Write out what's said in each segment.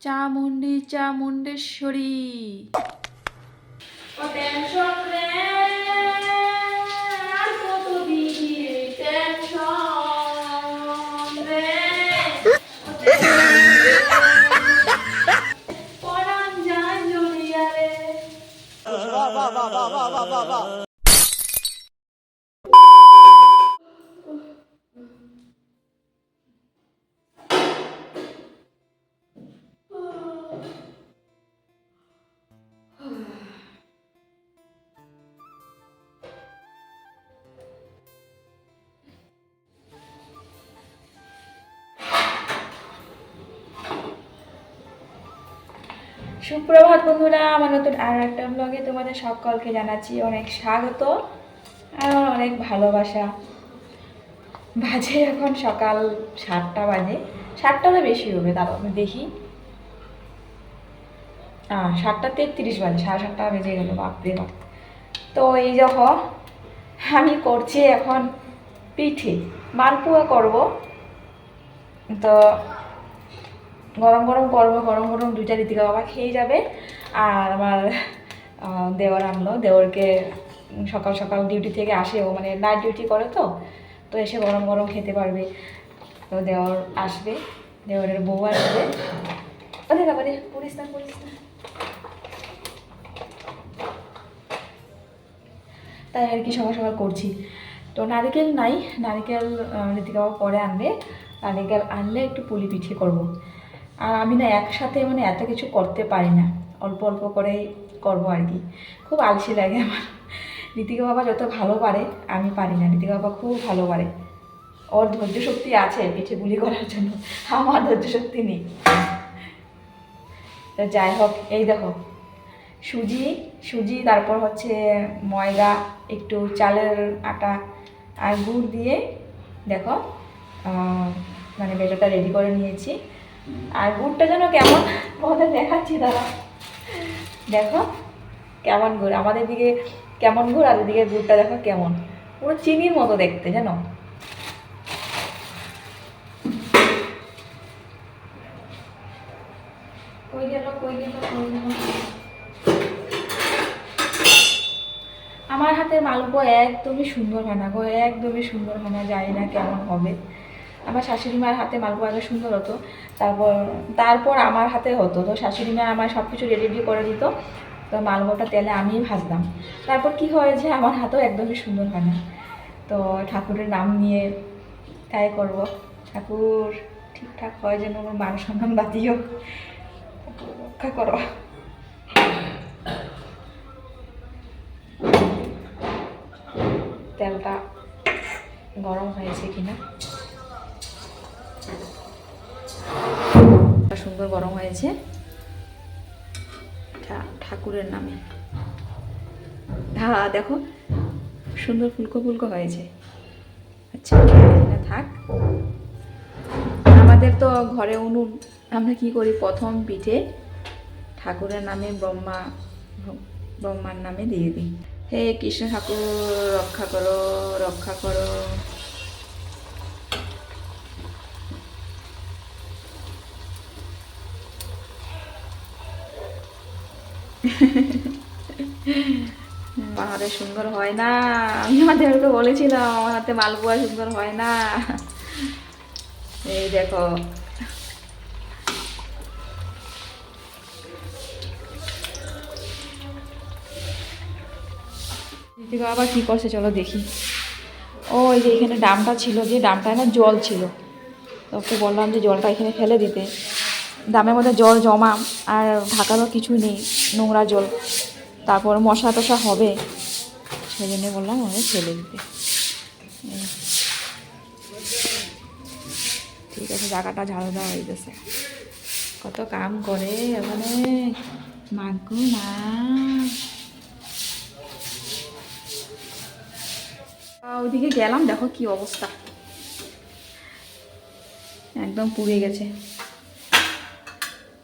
চামুন্ডি চামুন্ডেশ্বরী ও tension রে আর কত tension রে? পরাণ যায় জড়িয়া রে। সুপ্রভাত বন্ধুরা, আমার নতুন আর একটা ব্লগে তোমাদের সকলকে জানাচ্ছি অনেক স্বাগত আর অনেক ভালোবাসা। বাজে এখন সকাল সাতটা বাজে। সাতটারও বেশি হবে তারপর আমি দেখি। সাতটা তেত্রিশ বাজে, সাড়ে সাতটা বেজে গেলো, বাপরে বাপ। তো এই যখন আমি করছি এখন পিঠে মালপোয়া করব। তো গরম গরম করব, গরম গরম দুইটা রীতিকা বাবা খেয়ে যাবে। আর আমার দেওয়ার আনলো। দেওয়ারকে সকাল সকাল ডিউটি থেকে আসে ও মানে নাইট ডিউটি করে তো তো এসে গরম গরম খেতে পারবে। তো দেওয়ার আসবে, দেওরের বউ আসবে। ওরে বাবা রে না, পড়িস না। তাই আর কি সকাল সকাল করছি। তো নারিকেল নাই, নারিকেল ঋতিকা বাবা পরে আনবে। নারিকেল আনলে একটু পুলি পিঠে করব। আর আমি না একসাথে মানে এত কিছু করতে পারি না। অল্প অল্প করেই করব আর কি। খুব আলসি লাগে আমার। ঋতিকা বাবা যত ভালো পারে, আমি পারি না। ঋতিকা বাবা খুব ভালো পারে। ওর ধৈর্য শক্তি আছে পিঠে গুলি করার জন্য। আমার ধৈর্য শক্তি নেই। তো যাই হোক, এই দেখো। সুজি সুজি, তারপর হচ্ছে ময়দা, একটু চালের আটা আর গুড় দিয়ে দেখো মানে বেটাটা রেডি করে নিয়েছি। আর গুড়টা যেন কেমন? তোমাদের দেখাচ্ছি দাদা দেখো, কেমন গুড় আমাদের দিকে কেমন গুড় আর ওদিকে গুড়টা দেখো কেমন। পুরো চিনির মতো দেখতে, জানো? আমার হাতের মালপো একদমই সুন্দর হয় না গো, একদমই সুন্দর হয় না, জানি না কেমন হবে। আমার শাশুড়ি মার হাতে মালপো আগে সুন্দর হতো। তারপর তারপর আমার হাতে হতো। তো শাশুড়ি মা আমার সব কিছু রেডি রেডি করে দিত। তো মালপোটা তেলে আমিই ভাজতাম। তারপর কি হয়েছে আমার হাতেও একদমই সুন্দর হয় না। তো ঠাকুরের নাম নিয়ে তাই করব। ঠাকুর, ঠিকঠাক হয় যেন আমার মান সম্মান ঠাকুর রক্ষা করো। তেলটা গরম হয়েছে কিনা? সুন্দর গরম হয়েছে। ঠাকুরের নামে। হ্যাঁ দেখো, সুন্দর ফুলকো ফুলকো হয়েছে। আচ্ছা থাক। আমাদের তো ঘরে উনুন, আমরা কি করি? প্রথম পিঠে ঠাকুরের নামে ব্রহ্মা, ব্রহ্মার নামে দিয়ে দিই। হে কৃষ্ণ ঠাকুর, রক্ষা করো রক্ষা করো। আমার হাতে সুন্দর হয় না। আমি আমার আমাদেরকে বলেছিলাম, আমার হাতে মালপোয়া সুন্দর হয় না। এই দেখো। আবার কী করছে চলো দেখি। ও, এই যে এখানে ডামটা ছিল, যে ডামটা না জল ছিল। তো ওকে বললাম যে জলটা এখানে ফেলে দিতে। ডামের মধ্যে জল জমা, আর ঢাকারও কিছু নেই, নোংরা জল। তারপর মশা টশা হবে। সেই জন্য বললাম ওকে ফেলে দিতে। ঠিক আছে জায়গাটা ঝাড়ু দেওয়া হয়ে গেছে। কত কাম করে ওখানে মাগু আহ, ওইদিকে গেলাম দেখো কি অবস্থা। একদম পুড়ে গেছে।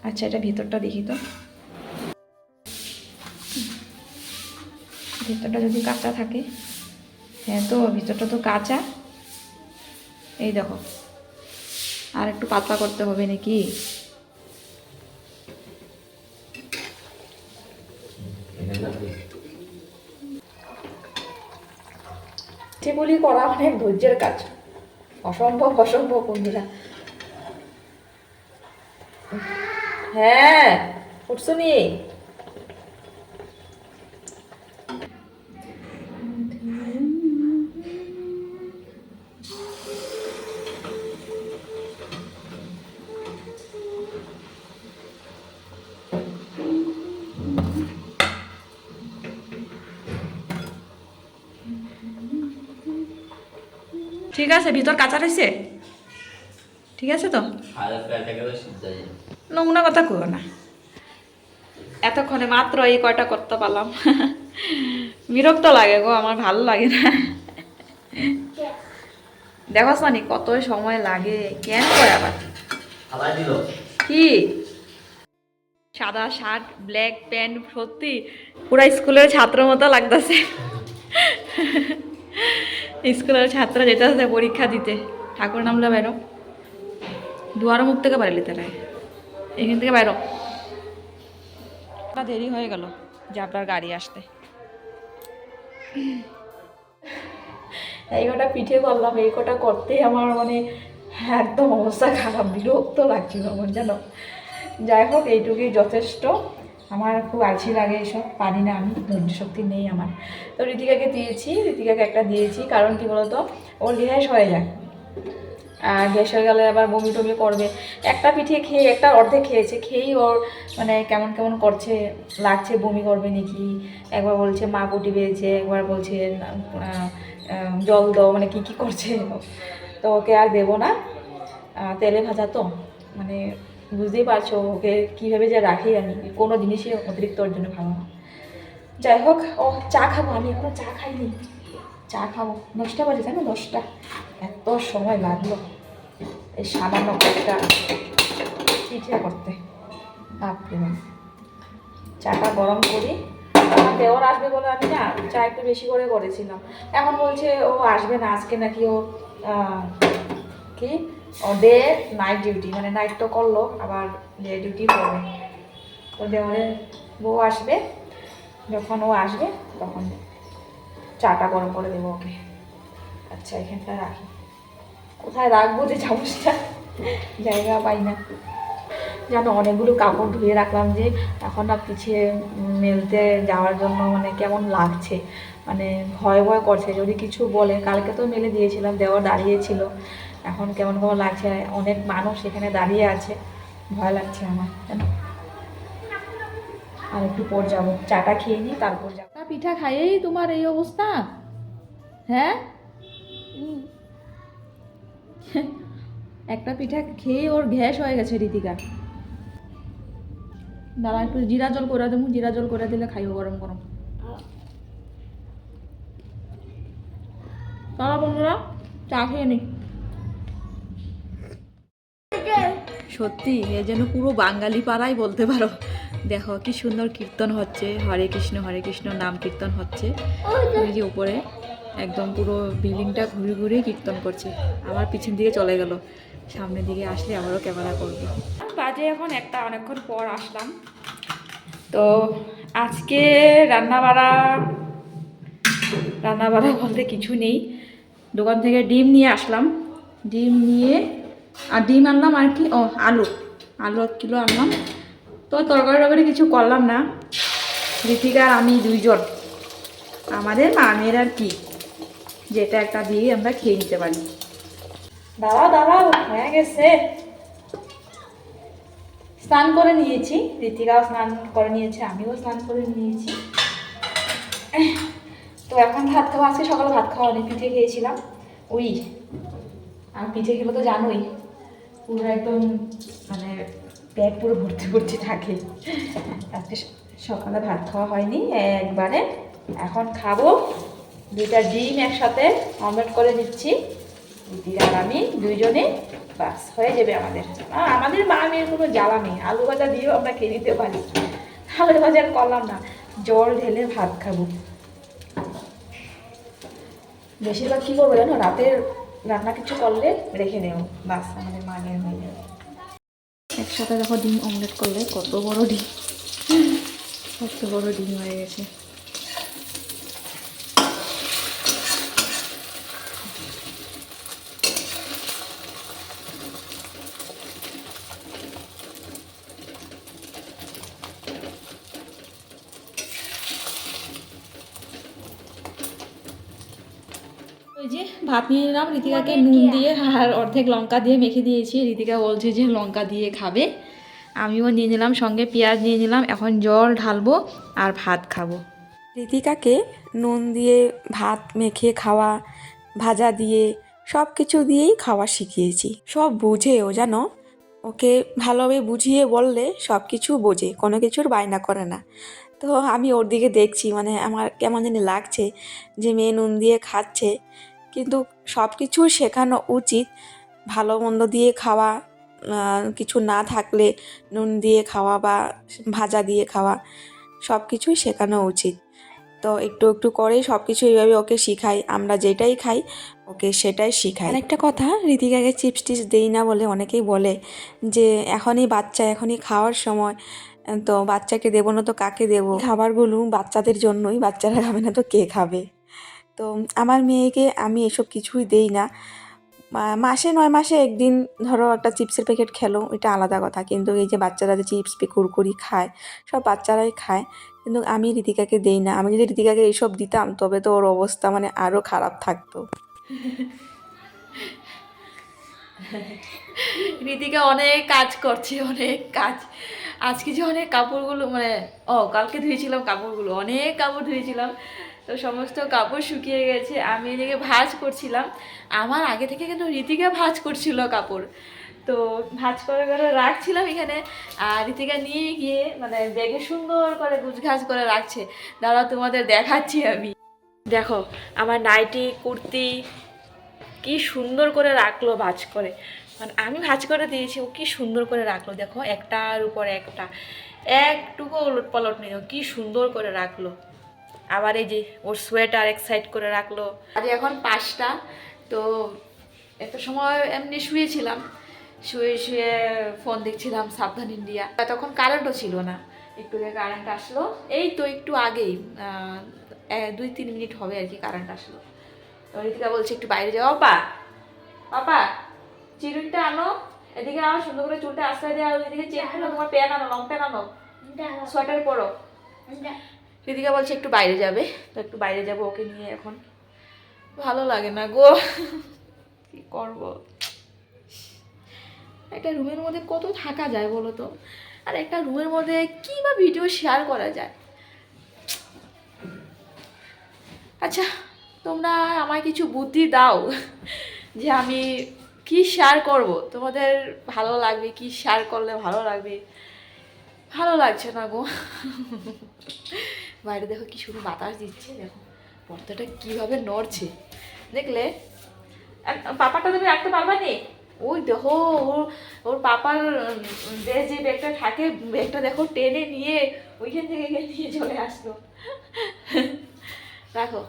আচ্ছা এটা ভিতরটা দেখি তো। ভিতরটা যদি কাঁচা থাকে হ্যাঁ তো ভিতরটা তো কাঁচা। এই দেখো, আর একটু পাতলা করতে হবে নাকি? সেগুলি করা অনেক ধৈর্যের কাজ। অসম্ভব অসম্ভব, বন্ধুরা। হ্যাঁ উঠছো নি ঠিক আছে, ভিতর কাঁচা রয়েছে? ঠিক আছে তো। নোংরা কথা কো না। এতক্ষণে মাত্র এই কয়টা করতে পারলাম। বিরক্ত লাগে গো, আমার ভালো লাগে না। দেখো সানি, কত সময় লাগে, কেন করে আবার? কি? সাদা শার্ট, ব্ল্যাক প্যান্ট সত্যি পুরা স্কুলের ছাত্র মতো লাগতেছে। স্কুলের ছাত্ররা যেতে আসতে পরীক্ষা দিতে। ঠাকুর নামলে বাইরো। দুয়ার মুখ থেকে বাড়ি তারা। এখান থেকে বাইরো। দেরি হয়ে গেল যে আপনার গাড়ি আসতে। এই কটা পিঠে করলাম, এই কটা করতেই আমার মানে একদম অবস্থা খারাপ, বিরক্ত লাগছিল আমার জানো যাই হোক, এইটুকুই যথেষ্ট। আমার খুব আলসি লাগে এসব পারি না আমি, ধৈর্য শক্তি নেই আমার। তো ঋতিকাকে দিয়েছি, ঋতিকাকে একটা দিয়েছি, কারণ কি বলতো, ওর গ্যাস হয়ে যায়। আর গ্যাস হয়ে গেলে আবার বমি টমি করবে। একটা পিঠে খেয়ে, একটা অর্ধেক খেয়েছে, খেয়েই ওর মানে কেমন কেমন করছে, লাগছে, বমি করবে নাকি? একবার বলছে, মা পটি পেয়েছে একবার বলছে জল দাও। মানে কি কি করছে? তো ওকে আর দেবো না। তেলে ভাজা তো মানে বুঝতেই পারছ ওকে কীভাবে যে রাখি আমি, কোনো জিনিসই অতিরিক্ত ওর জন্য ভালো না। যাই হোক, ও চা খাব, আমি এখনও চা খাইনি। চা খাব, দশটা বাজে, জানো দশটা? এত সময় লাগল এই সামান্য একটা পিঠে করতে। বাপ। চাটা গরম করি আমার দেওয়ার আসবে বলে আমি না চা একটু বেশি করে করেছিলাম। এখন বলছে ও আসবে না, আজকে নাকি ও কি? ও ডে নাইট ডিউটি মানে নাইট তো করল, আবার ডে ডিউটি করবে তো দেওয়ারের বউ আসবে, যখন ও আসবে, তখন চাটা গরম করে দেবো ওকে। আচ্ছা এখানটা রাখি। কোথায় রাখব যে চামচটা জায়গা পাই না। জানো অনেকগুলো কাপড় ধুয়ে রাখলাম যে এখন না পিছিয়ে মেলতে যাওয়ার জন্য মানে কেমন লাগছে। মানে ভয় ভয় করছে। যদি কিছু বলে, কালকে তো মেলে দিয়েছিলাম, দেওয়া দাঁড়িয়েছিল এখন কেমন কেমন লাগছে? অনেক মানুষ এখানে দাঁড়িয়ে আছে। ভয় লাগছে আমার জানো আর একটু পর যাব। চাটা খেয়ে নিই তারপর যাব। পিঠা খাইয়েই তোমার এই অবস্থা? হ্যাঁ? একটা পিঠা খেয়ে ওর গ্যাস হয়ে গেছে রীতিকা। দাদা একটু জিরা জল করে দেবো। জিরা জল করে দিলে খাইও গরম গরম। তারা বন্ধুরা, চা খেয়ে নি। সত্যি, এ যেন পুরো বাঙালি পাড়াই বলতে পারো। দেখো, কি সুন্দর কীর্তন হচ্ছে। হরে কৃষ্ণ হরে কৃষ্ণ নাম কীর্তন হচ্ছে। ওই যে উপরে, একদম পুরো বিল্ডিংটা ঘুরে ঘুরে কীর্তন করছে। আমার পিছন দিকে চলে গেল। সামনের দিকে আসলে আবারও ক্যামেরা করব। বাজে এখন একটা, অনেকক্ষণ পর আসলাম। তো আজকে রান্না বাড়া রান্না বাড়া বলতে কিছু নেই। দোকান থেকে ডিম নিয়ে আসলাম। ডিম নিয়ে আর ডিম আনলাম আর কি, ও, আলু। আলু এক কিলো আনলাম। তো তরকারি টরকারি কিছু করলাম না। ঋতিকা আর আমি দুইজন। আমাদের মামের আর কি। যেটা একটা দিয়ে আমরা খেয়ে নিতে পারি। দাঁড়াও দাঁড়াও, হয়ে গেছে। স্নান করে নিয়েছি। ঋতিকাও স্নান করে নিয়েছে, আমিও স্নান করে নিয়েছি। তো এখন ভাত খাওয়া আজকে সকালে ভাত খাওয়া অনেক পিঠে খেয়েছিলাম। ওই আর পিঠে খেলে তো জানোই। পুরো একদম মানে পেট পুরো ভর্তি ভর্তি থাকে। আজকে সকালে ভাত খাওয়া হয়নি, একবারে। এখন খাব দুইটা ডিম একসাথে অমলেট করে দিচ্ছি। দিদি আর আমি দুইজনে, বাস, হয়ে যাবে আমাদের। আমাদের মা মেয়ের কোনো জ্বালা নেই। আলু ভাজা দিয়েও আমরা খেয়ে নিতে পারি। আলু ভাজা করলাম না। জল ঢেলে ভাত খাব। বেশিরভাগ কী করব জানো? রাতের রান্না কিছু করলে রেখে নেব। বাস, আমাদের মা মেয়ের হয়ে যাবে একসাথে দেখো ডিম অমলেট করলে কত বড় ডিম। কত বড় ডিম হয়ে গেছে। নিয়ে নিলাম ঋতিকাকে নুন দিয়ে আর অর্ধেক লঙ্কা দিয়ে মেখে দিয়েছি। ঋতিকা বলছে যে লঙ্কা দিয়ে খাবে। আমিও নিয়ে নিলাম সঙ্গে পেঁয়াজ নিয়ে নিলাম। এখন জল ঢালবো আর ভাত খাব। ঋতিকাকে নুন দিয়ে ভাত মেখে খাওয়া ভাজা দিয়ে সব কিছু দিয়েই খাওয়া শিখিয়েছি। সব বুঝে ও জানো? ওকে ভালোভাবে বুঝিয়ে বললে সব কিছু বোঝে কোনো কিছুর বায়না করে না। তো আমি ওর দিকে দেখছি মানে আমার কেমন জানি লাগছে যে মেয়ে নুন দিয়ে খাচ্ছে। কিন্তু সব কিছু শেখানো উচিত। ভালো মন্দ দিয়ে খাওয়া কিছু না থাকলে নুন দিয়ে খাওয়া বা ভাজা দিয়ে খাওয়া সব কিছুই শেখানো উচিত। তো একটু একটু করেই সব কিছু এইভাবে ওকে শিখাই, আমরা যেটাই খাই, ওকে সেটাই শিখাই। আরেকটা কথা, ঋতিকাকে চিপস টিপস দেই না বলে অনেকেই বলে যে, এখনই বাচ্চা, এখনই খাওয়ার সময়। তো বাচ্চাকে দেবো না তো কাকে দেবো? খাবারগুলো বাচ্চাদের জন্যই, বাচ্চারা খাবে না তো কে খাবে? তো আমার মেয়েকে আমি এসব কিছুই দেই না। মাসে নয় মাসে একদিন ধরো একটা চিপসের প্যাকেট খেলো, এটা আলাদা কথা। কিন্তু এই যে বাচ্চারা যে চিপস, কুরকুরি খায়, সব বাচ্চারাই খায়। কিন্তু আমি ঋতিকাকে দেই না। আমি যদি ঋতিকাকে এইসব দিতাম, তবে তো ওর অবস্থা মানে আরও খারাপ থাকতো। ঋতিকা অনেক কাজ করছে, অনেক কাজ। আজকে যে অনেক কাপড়গুলো মানে ও, কালকে ধুয়েছিলাম কাপড়গুলো, অনেক কাপড় ধুয়েছিলাম। তো সমস্ত কাপড় শুকিয়ে গেছে, আমি এদিকে ভাজ করছিলাম। আমার আগে থেকে কিন্তু ঋতিকা ভাজ করছিল কাপড়। তো ভাঁজ করে করে রাখছিলাম এখানে। আর ঋতিকা নিয়ে গিয়ে মানে ব্যাগে সুন্দর করে গুছগাছ করে রাখছে। দাঁড়া, তোমাদের দেখাচ্ছি আমি। দেখো, আমার নাইটি, কুর্তি কি সুন্দর করে রাখল ভাজ করে। মানে আমি ভাজ করে দিয়েছি, ও কি সুন্দর করে রাখল। দেখো, একটার উপর একটা। একটুকু ওলট পালট ও কি সুন্দর করে রাখল। আবার এই যে ওর সোয়েটার এক সাইড করে রাখল। আর এখন পাঁচটা তো একটা সময় এমনি শুয়েছিলাম। শুয়ে শুয়ে ফোন দেখছিলাম সাবধান ইন্ডিয়া তখন কারেন্টও ছিল না। একটু আগে কারেন্ট আসলো। এই তো একটু আগেই দুই তিন মিনিট হবে আর কি কারেন্ট আসলো। তো ঋতিকা বলছে একটু বাইরে যাও। পাপা পাপা চিরুনটা আনো। এদিকে আনো সুন্দর করে চুলটা আশ্রয় দেওয়া এদিকে চেন আনো তোমার প্যান আনো লং প্যান আনো। সোয়েটার পরো। ঋতিকা বলছে একটু বাইরে যাবে। তো একটু বাইরে যাব ওকে নিয়ে এখন। ভালো লাগে না গো। কি করব? একটা রুমের মধ্যে কত থাকা যায় বলো তো? আর একটা রুমের মধ্যে কী বা ভিডিও শেয়ার করা যায়? আচ্ছা তোমরা আমায় কিছু বুদ্ধি দাও যে আমি কি শেয়ার করব? তোমাদের ভালো লাগবে, কি শেয়ার করলে ভালো লাগবে? ভালো লাগছে না গো। বাইরে দেখো কি শুধু বাতাস দিচ্ছে, দেখো। পর্দাটা কীভাবে নড়ছে। দেখলে পাপাটা তুমি রাখতে পারবা নি? ওই দেখো, ওর ওর পাপার যে যে ব্যাগটা থাকে, ব্যাগটা দেখো টেনে নিয়ে ওইখান থেকে নিয়ে চলে আসলো। রাখো,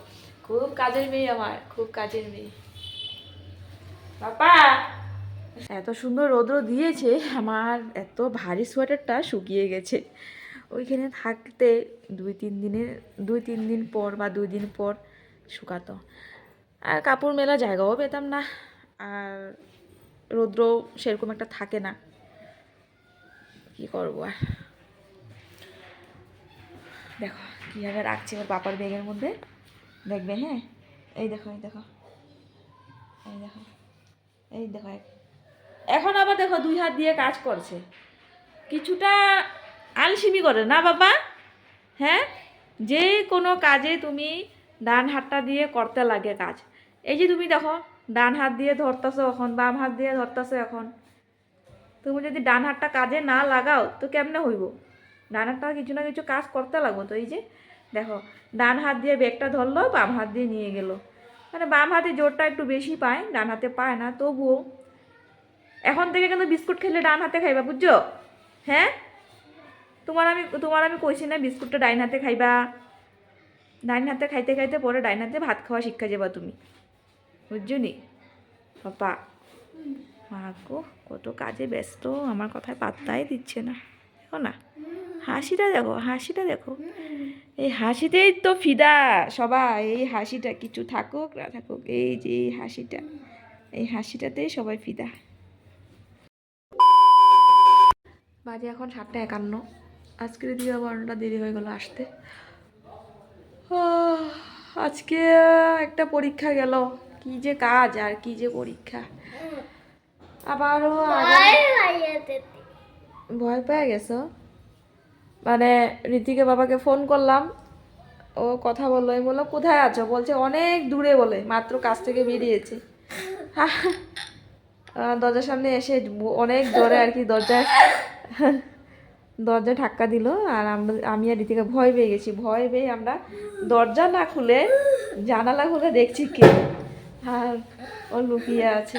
খুব কাজের মেয়ে আমার, খুব কাজের মেয়ে। পাপা! এত সুন্দর রৌদ্র দিয়েছে, আমার এত ভারী সোয়েটারটা শুকিয়ে গেছে। ওইখানে থাকতে দুই তিন দিনের দুই তিন দিন পর বা দুই দিন পর শুকাতো। আর কাপড় মেলা জায়গাও পেতাম না, আর রৌদ্র সেরকম একটা থাকে না। কি করব আর? দেখো, কীভাবে রাখছি ওর পাপার ব্যাগের মধ্যে। দেখবে হ্যাঁ? এই দেখো এই দেখো। এই দেখো এই দেখো এখন আবার দেখো দুই হাত দিয়ে কাজ করছে। কিছুটা আলসিমি করে, না বাবা? হ্যাঁ? যে কোনো কাজে তুমি ডান হাতটা দিয়ে করতে লাগে কাজ। এই যে তুমি দেখো, ডান হাত দিয়ে ধরতেছো এখন, বাম হাত দিয়ে ধরতেছো এখন। তুমি যদি ডান হাতটা কাজে না লাগাও, তো কেমনে হইব? ডান হাতটা কিছু না কিছু কাজ করতে লাগবো তো, এই যে। দেখো, ডান হাত দিয়ে ব্যাগটা ধরলো, বাম হাত দিয়ে নিয়ে গেল। মানে বাম হাতে জোরটা একটু বেশি পায়, ডান হাতে পায় না, তবুও। এখন থেকে কিন্তু বিস্কুট খেলে ডান হাতে খাইবা, বুঝছ? হ্যাঁ? তোমার আমি তোমার আমি কইছি না বিস্কুটটা ডাইন হাতে খাইবা। ডাইন হাতে খাইতে খাইতে পরে ডাইন হাতে ভাত খাওয়া শিক্ষা যাবা তুমি। বুঝছ নি? পাপা মা গো, কত কাজে ব্যস্ত, আমার কথায় পাত্তাই দিচ্ছে না। দেখো না, হাসিটা দেখো হাসিটা দেখো। এই হাসিতেই তো ফিদা সবাই, এই হাসিটা কিছু থাকুক, না থাকুক, এই যে এই হাসিটা, এই হাসিটাতেই সবাই ফিদা। বাজে এখন সাতটা একান্ন। আজকের দিকে বারোটা দেরি হয়ে গেল আসতে। আজকে একটা পরীক্ষা গেল। কি যে কাজ আর কি যে পরীক্ষা। আবারও ভয় পেয়ে গেছো? মানে ঋতিকে বাবাকে ফোন করলাম। ও কথা বলল। আমি বললাম কোথায় আছো? বলছে অনেক দূরে বলে মাত্র কাছ থেকে বেরিয়েছে। দরজার সামনে এসে অনেক জোরে আর কি দরজায় দরজা ধাক্কা দিল আর আমরা আমি আর ঋতিকা ভয় পেয়ে গেছি। ভয় পেয়ে আমরা দরজা না খুলে জানালা খুলে দেখছি কে। আর ও লুকিয়ে আছে।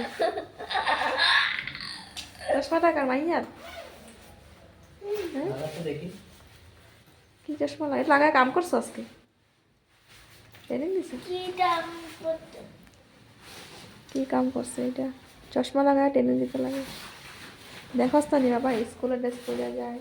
চশমা টাকার মাইয়ার দেখি। কি চশমা লাগে? লাগায় কাম করছ আজকে? কি কাম করছে? এটা? চশমা লাগায় টেনে দিতে লাগে। দেখোস তো নি বাবা স্কুলের ড্রেস পরে যায়।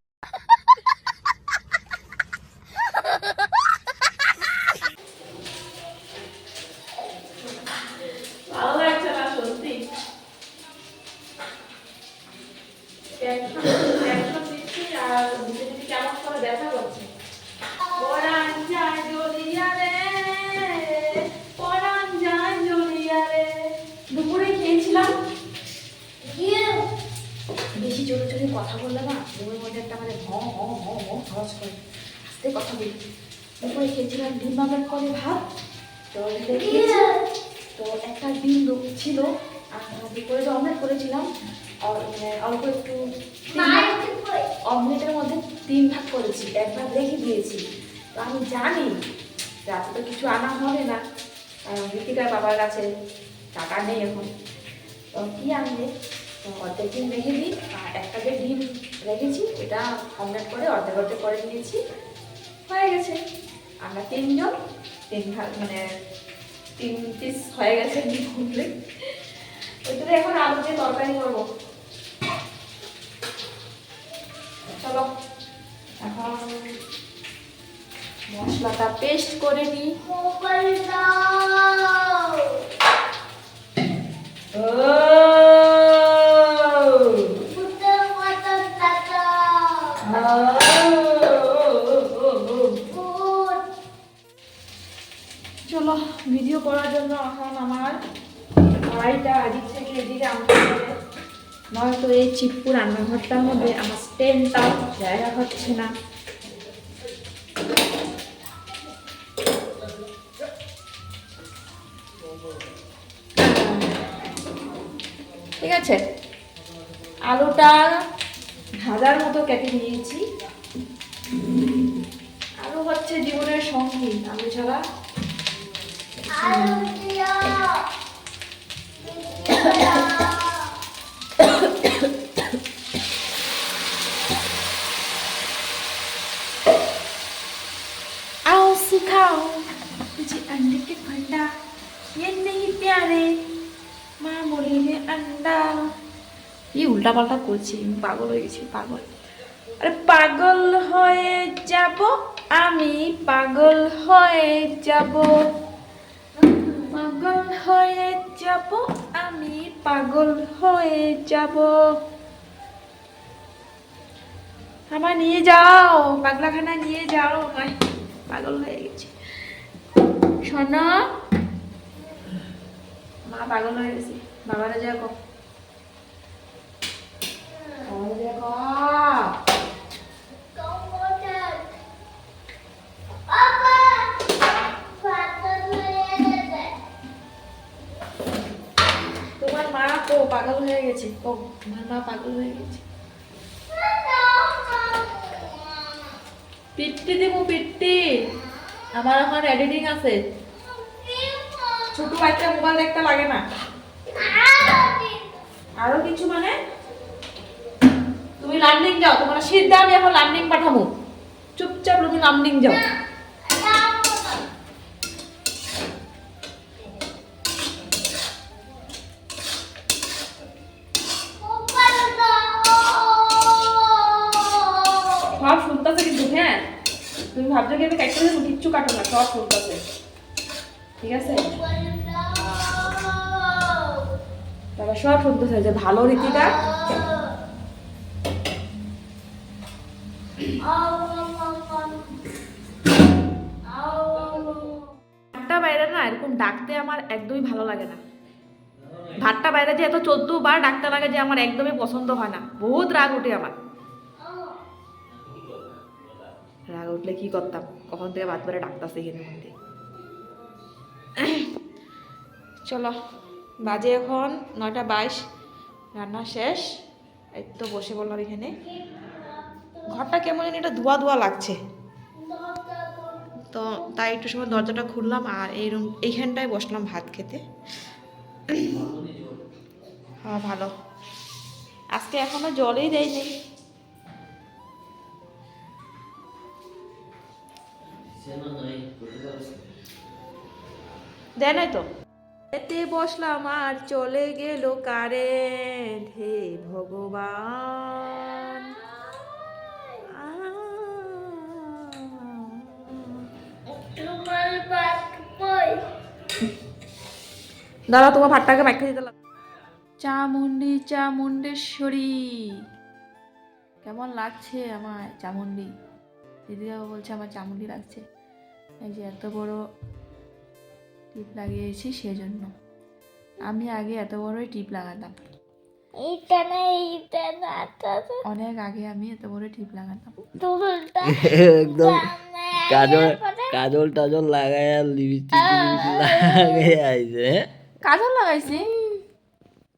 Tension দিচ্ছি আর বুকে যদি কেমন করে ব্যথা করছে পরাণ যায় জ্বলিয়া রে পরাণ যায় জ্বলিয়া রে দুপুরে খেয়েছিলাম বেশি জোরে জোরে কথা বললে না ঘুমের মধ্যে একটা মানে হ হ হ হ আওয়াজ করে আস্তে কথা বলি দুপুরে খেয়েছিলাম ডিম বাগান করে ভাত তো তো একটা ডিম ছিল আর দুপুরে যে করেছিলাম অল্প একটু অমলেটের মধ্যে তিন ভাগ করেছি, এক ভাগ রেখে দিয়েছি। তো আমি জানি রাতে তো কিছু আনা হবে না ঋতিকার বাবার কাছে টাকা নেই এখন। তো কি আনবে? অর্ধেক ডিম রেখে দিই, আর একটা যে ডিম রেখেছি, এটা অমলেট করে, অর্ধেক অর্ধেক করে নিয়েছি। হয়ে গেছে। আমরা তিনজন, তিন ভাগ মানে তিন পিস হয়ে গেছে ডিম। ওইটাতে এখন আলু দিয়ে তরকারি করব। চলো, এখন মশলাটা পেস্ট করে নিই। চলো ভিডিও করার জন্য এখন আমার কড়াইটা আদিক থেকে এদিকে হবে। নয়তো এই চিপ্পু রান্নাঘরটার মধ্যে আমার স্ট্যান্ডটাও জায়গা হচ্ছে না। ঠিক আছে? আলুটা ভাজার মতো কেটে নিয়েছি। আলু হচ্ছে জীবনের সঙ্গী আলু ছাড়া आओ सिखाओ मुझे अंडे के फंडा ये नहीं प्यारे माँ बोली है अंडा কি উল্টা পাল্টা করছি আমি পাগল হয়ে গেছি পাগল আরে পাগল হয়ে যাব আমি পাগল হয়ে যাব পাগল হয়ে যাব আমি পাগল হয়ে যাব। আমার নিয়ে যাও পাগলাখানা নিয়ে যাও। পাগল হয়ে গেছি। শোনো, মা পাগল হয়ে গেছি। বাবারা যাকো বাবারা তো পাগল হয়ে গেছে। ও, তোমার মা পাগল হয়ে গেছে। পিট্টি দেবো, পিট্টি। আমার এখন এডিটিং আছে। ছোট বাচ্চা মোবাইল দেখতে লাগে না। আরও কিছু মানে? তুমি লার্নিং যাও, তোমার সিদ্ধা আমি এখন লার্নিং পাঠাবো। চুপচাপ তুমি লার্নিং যাও সব শুনতেছে কিন্তু হ্যাঁ তুমি ভাবছ কি আমি কাটতে দেবো কিচ্ছু কাটো না সব শুনতেছে ঠিক আছে তারা সব শুনতেছে যে ভালো রীতিটা ভাতটা বাইরে না, এরকম ডাকতে আমার একদমই ভালো লাগে না। ভাতটা বাইরে যে এত চোদ্দ বার ডাকতে লাগে যে আমার একদমই পছন্দ হয় না। বহুত রাগ ওঠে আমার। রাগ উঠলে কি করতাম? কখন থেকে ভাত বেড়ে ডাকতাছে এখানে মধ্যে। চলো। বাজে এখন নয়টা বাইশ, রান্না শেষ। এই তো বসে বললাম এখানে। ঘরটা কেমন জানি এটা ধোয়া ধোয়া লাগছে। তো তাই একটু সময় দরজাটা খুললাম আর এই রুম, এইখানটায় বসলাম ভাত খেতে। হ্যাঁ ভালো। আজকে এখনও জলই দেয়নি। দেয় নাই তো? এতে বসলাম আর চলে গেল কারেন্ট হে ভগবান। দাদা তোমার ভাতটাকে মাইকে দিতে লাগবে চামুন্ডি চামুন্ডেশ্বরী কেমন লাগছে আমার চামুন্ডি দিদিরা বলছে আমার চামুন্ডি লাগছে। এই যে এত বড় টিপ লাগিয়েছি সেজন্য। আমি আগে এত বড়ই টিপ লাগাতাম। এইটা না এইটা না তা অনেক আগে আমি এত বড় টিপ লাগাতাম। দুলটা একদম কাজল কাজল টাজল লাগায় আর লিপস্টিক লাগাই আইছে হ্যাঁ? কাজল লাগাইছি?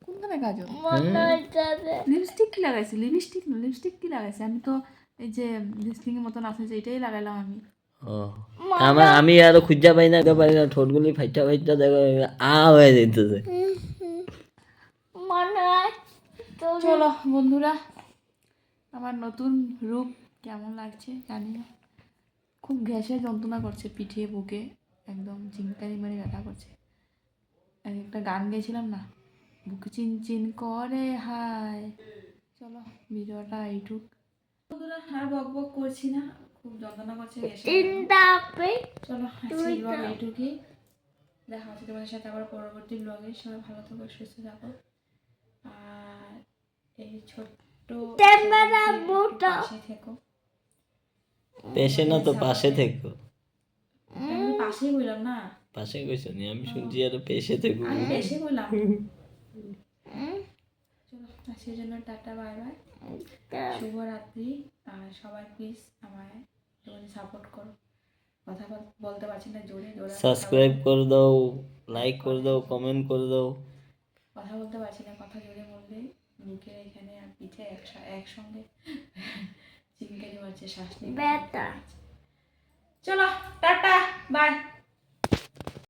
কোনখানে কাজল? লিপস্টিক কি লাগাইছি? লিপস্টিক না লিপস্টিক কি লাগাইছি? আমি তো এই যে লিপস্টিকের মতন আছে যে এটাই লাগাইলাম আমি। আমার আমি আরও খুঁজা পাই না পাই না ঠোঁটগুলি ফাইটা ফাইটা দেখো আ হয়ে যেতেছে। তো চলো বন্ধুরা আমার নতুন রূপ কেমন লাগছে জানি না খুব গ্যাসের যন্ত্রণা করছে পিঠে বুকে একদম চিনকারি মারি ব্যথা করছে। এক একটা গান গেয়েছিলাম না? বুকে চিন চিন করে হায়। চলো ভিডিওটা এইটুক। বন্ধুরা আর বক বক করছি না। খুব যন্ত্রণা করছে চলো আজকে এইটুকুই দেখা হচ্ছে তোমাদের সাথে আবার পরবর্তী ব্লগে সবাই ভালো থাকো সুস্থ থাকো। আর এই ছোট্ট পাশে থেকো। পেশে না তো পাশে থেকো। আমি পাশেই বললাম না। পাশে কইছো নি আমি শুনছি আর পেশে থেকো। আমি এসে বললাম। চলো সেই জন্য টাটা বাই বাই। শুভরাত্রি। আর সবাই প্লিজ আমায় একটুখানি সাপোর্ট করো। কথা বলতে পারছি না জোরে জোরে সাবস্ক্রাইব করে দাও লাইক করে দাও কমেন্ট করে দাও। কথা বলতে পারছি না কথা জোরে বললে মুখে এখানে আর পিঠে একসা- একসঙ্গে চিনকারি মারছে শ্বাস নিতে ব্যথা। চলো টাটা বাই